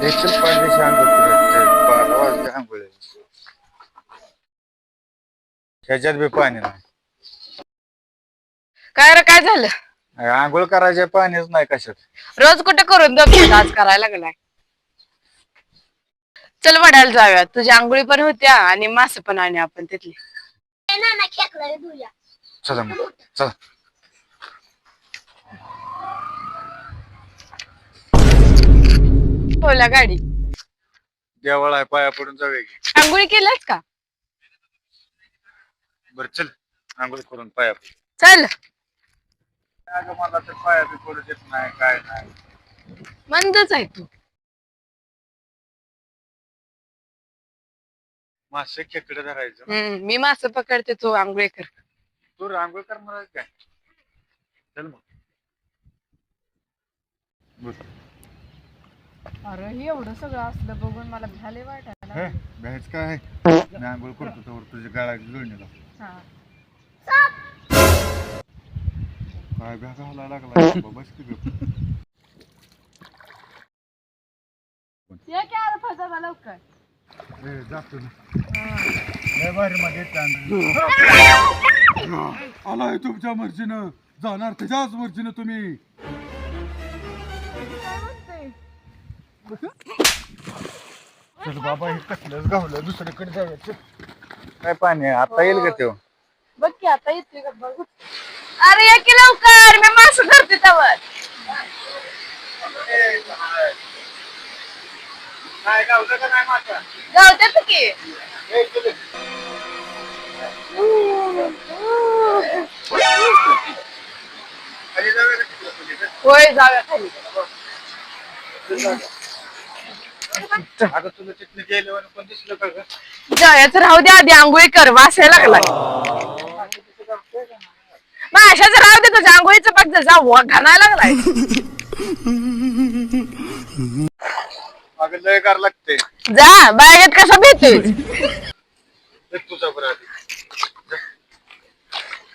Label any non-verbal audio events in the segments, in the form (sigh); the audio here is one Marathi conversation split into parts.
देखील बारा आंघोळ ह्याच्यात बी पाणी नाही काय रे काय झालं आंघोळ करायचे पाणीच नाही कशात रोज कुठे करून दमतो आज करायला लागलाय चल वडायला जाऊया तुझ्या आंघोळी पण होत्या आणि मासे पण आणि आपण तिथली चला मग चला बोला गाडी. देवळ आहे पाया पडून जाऊया की. आंघोळी केल्यास का? बर चल. आंघोळ करून पाया पड. चल. अगं मला तर पाया बी पडू देत नाही काय नाही. मंदच आहे तू. मासे खेकडे धरायचं ना. हम्म, मी मास पकडते तू आंघोळी कर. तू आंघोळ करणार आहेस काय? चल मग. अरे हे एवढं सगळं असलं बघून मला भ्याले वाटायला. हे, भ्यायचं काय? मी आंघोळ करतो तर तुझ्या गाळाची जोडणीला काय भ्या लागला बाबा, बस की गप. लवकर. ए, जातो ना. लय भारी मध्ये (laughs) आलाय तुमच्या मर्जीनं. जाणार त्याच्याच मर्जीनं तुम्ही. चल बाबा हे कसलंच गावलं दुसरीकडे जायचं. काय पाणी? आता येईल का तेव्हा बघ की आता येते का? बघू. अरे या की लवकर. मी मास धरते की होय जाऊया खाली. अगं तुला तिथनं गेल्यावर पण दिसलं का ग? जायचं राहू दे आधी आंघोळी कर वास यायला लागलाय. मग अशाच राहू दे तुझ्या आंघोळीचं बघ जा वा घाणायला लागलाय. अगं लय गार लागते जा बागेत कसं भेटतोय तुझा बरं आधी.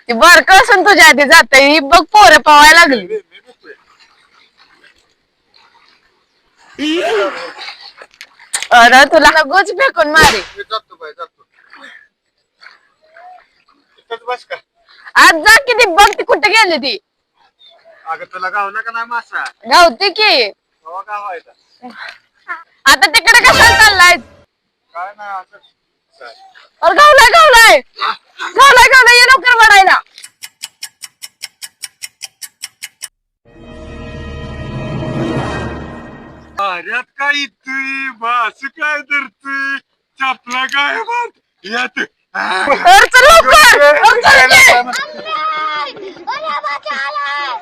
ती बर कसून तुझ्या आधी जात ही बघ पोरं पवायला लागली. मी मी बघतोय अरे तुला नगोच फेकून मारे. मी जातो बाय जातो. तिथंच बस का? आज जा किती बघ ती कुठे गेली ती. अगं तुला गावला का नाही मासा? गावती की. हवा आता तिकडे कशाला चाललाय? काय नाही असं काय? अरे गावलाय गावलाय. गावलाय गावलाय ये लवकर वडायला वाऱ्यात काय इतुय बास काय धरतुय चपला काय मारत यात आ, बर, चल लवकर. लवकर ये. आलाय! ओला बाकी आलाय!